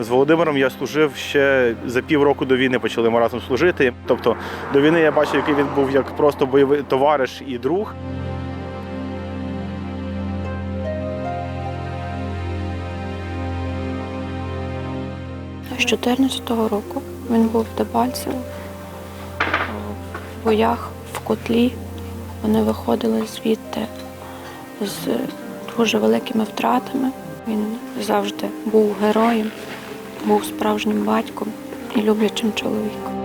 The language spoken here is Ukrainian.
З Володимиром я служив ще за півроку до війни почали ми разом служити. Тобто до війни я бачив, який він був як просто бойовий товариш і друг. З 14-го року він був в Дебальцево в боях в котлі. Вони виходили звідти з дуже великими втратами. Він завжди був героєм, був справжнім батьком і люблячим чоловіком.